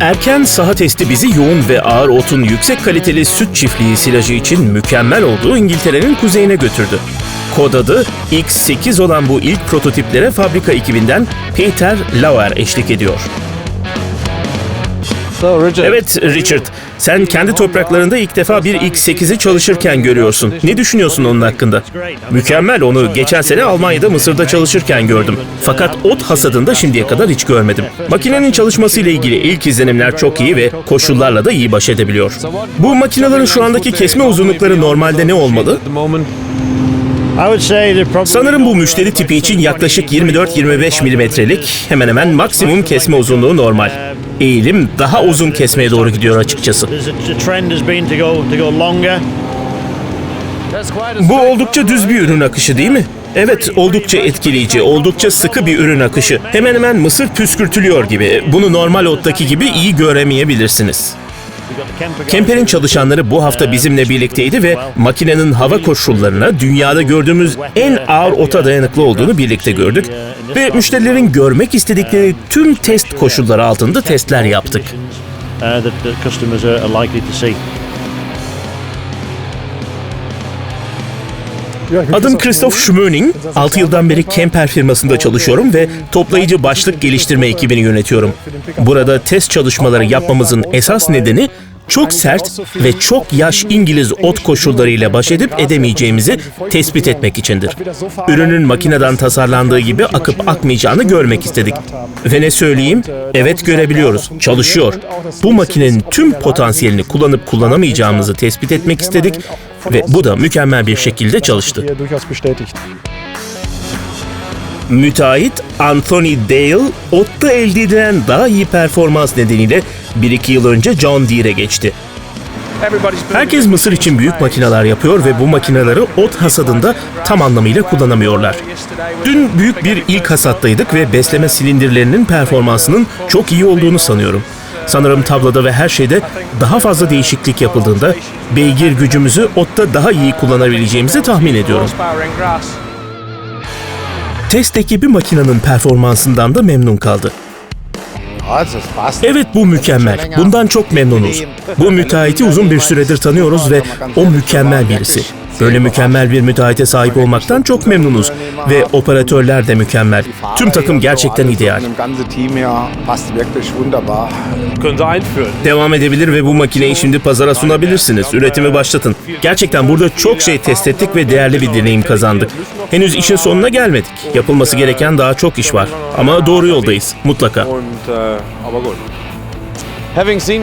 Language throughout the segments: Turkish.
Erken saha testi bizi yoğun ve ağır otun yüksek kaliteli süt çiftliği silajı için mükemmel olduğu İngiltere'nin kuzeyine götürdü. Kod adı X8 olan bu ilk prototiplere fabrika ekibinden Peter Lauer eşlik ediyor. Evet Richard, sen kendi topraklarında ilk defa bir X8'i çalışırken görüyorsun. Ne düşünüyorsun onun hakkında? Mükemmel onu geçen sene Almanya'da Mısır'da çalışırken gördüm. Fakat ot hasadında şimdiye kadar hiç görmedim. Makinenin çalışmasıyla ilgili ilk izlenimler çok iyi ve koşullarla da iyi baş edebiliyor. Bu makinelerin şu andaki kesme uzunlukları normalde ne olmalı? Sanırım bu müşteri tipi için yaklaşık 24-25 milimetrelik hemen hemen maksimum kesme uzunluğu normal. Eğilim daha uzun kesmeye doğru gidiyor açıkçası. Bu oldukça düz bir ürün akışı değil mi? Evet, oldukça etkileyici, oldukça sıkı bir ürün akışı. Hemen hemen mısır püskürtülüyor gibi. Bunu normal ottaki gibi iyi göremeyebilirsiniz. Kemper'in çalışanları bu hafta bizimle birlikteydi ve makinenin hava koşullarına dünyada gördüğümüz en ağır ota dayanıklı olduğunu birlikte gördük ve müşterilerin görmek istedikleri tüm test koşulları altında testler yaptık. Adım Christoph Schmöning. 6 yıldan beri Kemper firmasında çalışıyorum ve toplayıcı başlık geliştirme ekibini yönetiyorum. Burada test çalışmaları yapmamızın esas nedeni çok sert ve çok yaş İngiliz ot koşullarıyla baş edip edemeyeceğimizi tespit etmek içindir. Ürünün makineden tasarlandığı gibi akıp akmayacağını görmek istedik. Ve ne söyleyeyim? Evet görebiliyoruz. Çalışıyor. Bu makinenin tüm potansiyelini kullanıp kullanamayacağımızı tespit etmek istedik ve bu da mükemmel bir şekilde çalıştı. Müteahhit Anthony Dale, otta elde edilen daha iyi performans nedeniyle 1-2 yıl önce John Deere'e geçti. Herkes Mısır için büyük makineler yapıyor ve bu makineleri ot hasadında tam anlamıyla kullanamıyorlar. Dün büyük bir ilk hasattaydık ve besleme silindirlerinin performansının çok iyi olduğunu sanıyorum. Sanırım tabloda ve her şeyde daha fazla değişiklik yapıldığında beygir gücümüzü otta daha iyi kullanabileceğimizi tahmin ediyorum. Test ekibi makinenin performansından da memnun kaldı. Evet bu mükemmel. Bundan çok memnunuz. Bu müteahhiti uzun bir süredir tanıyoruz ve o mükemmel birisi. Böyle mükemmel bir müteahhite sahip olmaktan çok memnunuz ve operatörler de mükemmel. Tüm takım gerçekten ideal. Devam edebilir ve bu makineyi şimdi pazara sunabilirsiniz. Üretimi başlatın. Gerçekten burada çok şey test ettik ve değerli bir deneyim kazandık. Henüz işin sonuna gelmedik. Yapılması gereken daha çok iş var. Ama doğru yoldayız. Mutlaka.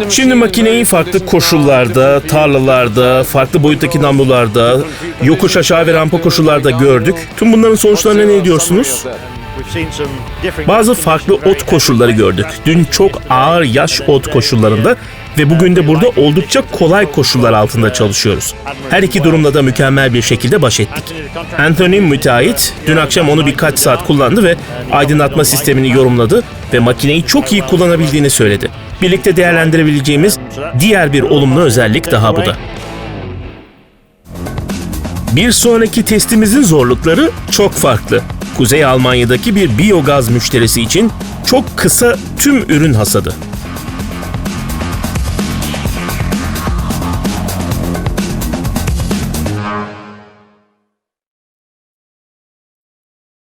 Şimdi makineyi farklı koşullarda, tarlalarda, farklı boyuttaki namlularda, yokuş aşağı ve rampa koşullarda gördük. Tüm bunların sonuçlarına ne diyorsunuz? Bazı farklı ot koşulları gördük. Dün çok ağır yaş ot koşullarında ve bugün de burada oldukça kolay koşullar altında çalışıyoruz. Her iki durumda da mükemmel bir şekilde baş ettik. Anthony müteahhit dün akşam onu birkaç saat kullandı ve aydınlatma sistemini yorumladı ve makineyi çok iyi kullanabildiğini söyledi. Birlikte değerlendirebileceğimiz diğer bir olumlu özellik daha bu da. Bir sonraki testimizin zorlukları çok farklı. Kuzey Almanya'daki bir biyogaz müşterisi için çok kısa tüm ürün hasadı.